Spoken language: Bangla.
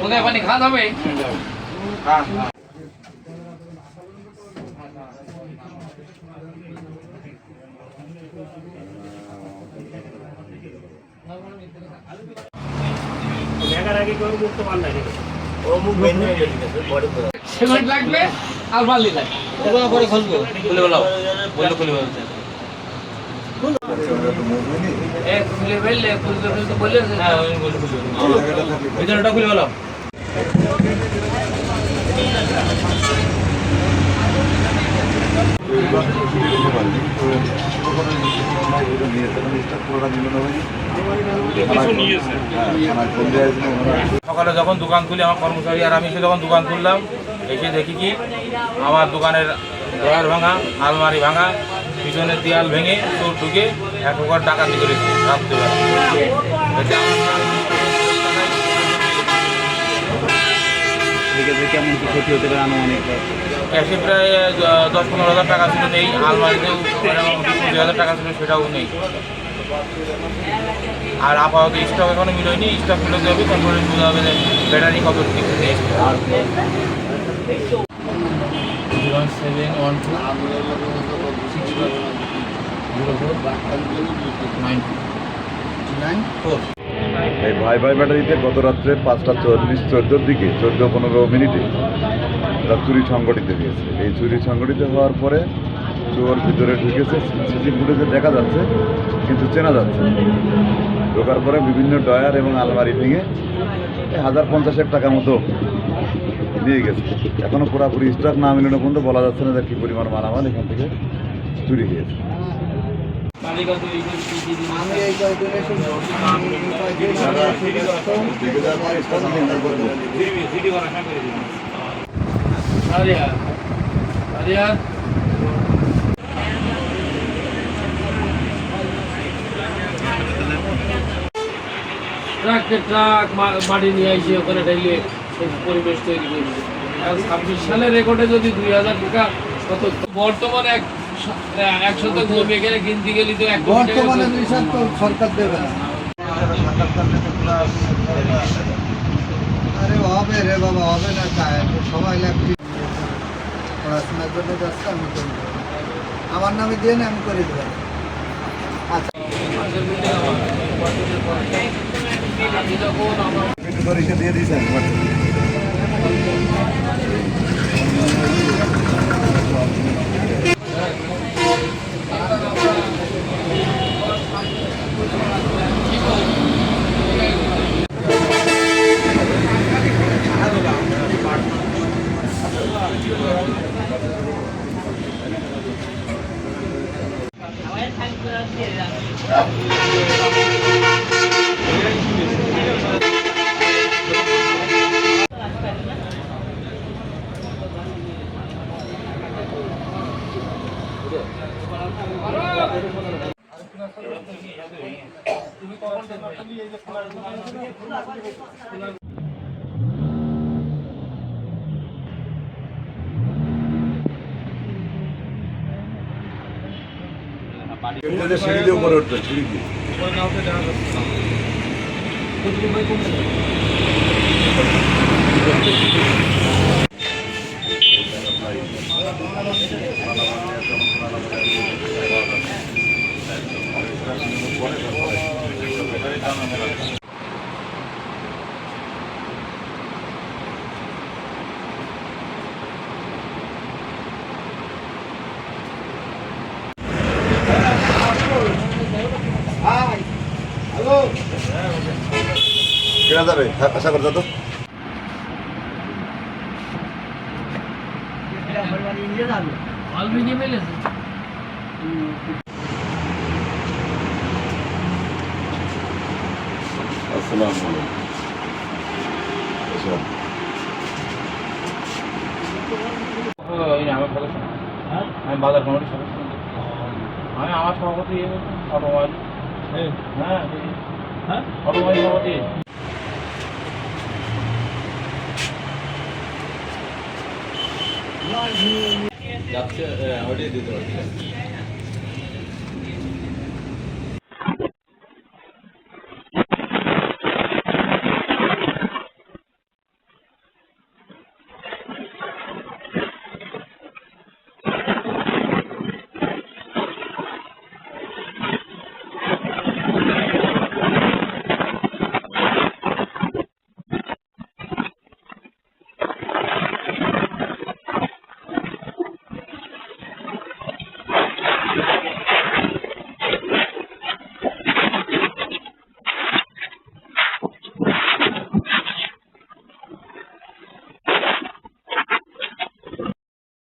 কোথায় পানি? খাওয়া হবে? লাগবে আর বালি লাগবে। খুলে বলাও বললে খুলে বলতে সকালে যখন দোকান খুলি, আমার কর্মচারী আর আমি এসে যখন দোকান খুললাম, এসে দেখি কি, আমার দোকানের ডয়ার ভাঙা, আলমারি ভাঙা পিছনের দেয়াল ভেঙে চোর ঢুকে এক প্রকার ডাকাতি করেছে রাত্রিবেলা কেমন কি ক্ষতি হতে পারে আনুমানিক? ক্যাশে প্রায় দশ পনেরো হাজার টাকা ছিল নেই। আলমারিতেও এরকম হাজার টাকা ছিল সেটাও নেই। আর আপাতত স্টক এখনও মিলোয়নি। স্টক মিলোতে হবে তারপরে বোঝা হবে ব্যাটারি কত কিছু zero seven one two six zero four nine nine four এই ভাই ভাই ব্যাটারিতে গত রাত্রে পাঁচটা চল্লিশ চোদ্দোর দিকে, চোদ্দ পনেরো মিনিটে তারা চুরি সংগঠিত হয়েছে এই চুরি সংগঠিত হওয়ার পরে চোর ভিতরে ঢুকেছে সিসি ফুটেজে দেখা যাচ্ছে, কিন্তু চেনা যাচ্ছে ঢোকার পরে বিভিন্ন ডয়ার এবং আলমারি ভেঙে হাজার পঞ্চাশেক টাকা মতো নিয়ে গেছে। এখনও পুরোপুরি স্টক না মিলানো পর্যন্ত বলা যাচ্ছে না যে কী পরিমাণ মালামাল এখান থেকে চুরি গিয়েছে ট্রাক মা- মাটি নিয়ে এসে ওখানে ঢেলে সেই পরিবেশ তৈরি করেছে ছাব্বিশ সালের রেকর্ডে যদি দুই হাজার টাকা কত? বর্তমানে এক এক শতক জমি এখানে কিনতে গেলে তো এক বর্তমানে সরকার দেবে না। আরে হবে রে বাবা হবে না সময় লাগবে পড়াশোনার জন্য যাচ্ছে আমি করে আমার নামে দিয়ে না আমি করে দেবো। আচ্ছা। পাশের building আমার। বছরের পর। আমি যখন আমার পরীক্ষা দিয়ে দিয়েছেন সিঁড়ি দিয়ে উপরে উঠবে সিঁড়ি দিয়ে। কেনা যাবে হ্যাঁ আশা করে তো আলমিনিয়াম মেলেছে আসসালামু আলাইকুম আচ্ছা এই যে আমার সদস্য আমি বাজার কমিটির সদস্য। আমি আমার সভাপতি অটোমোবাইল। হ্যাঁ। হ্যাঁ? অটোমোবাইল সভাপতি। যাচ্ছে ওইটাই দিতে পারছি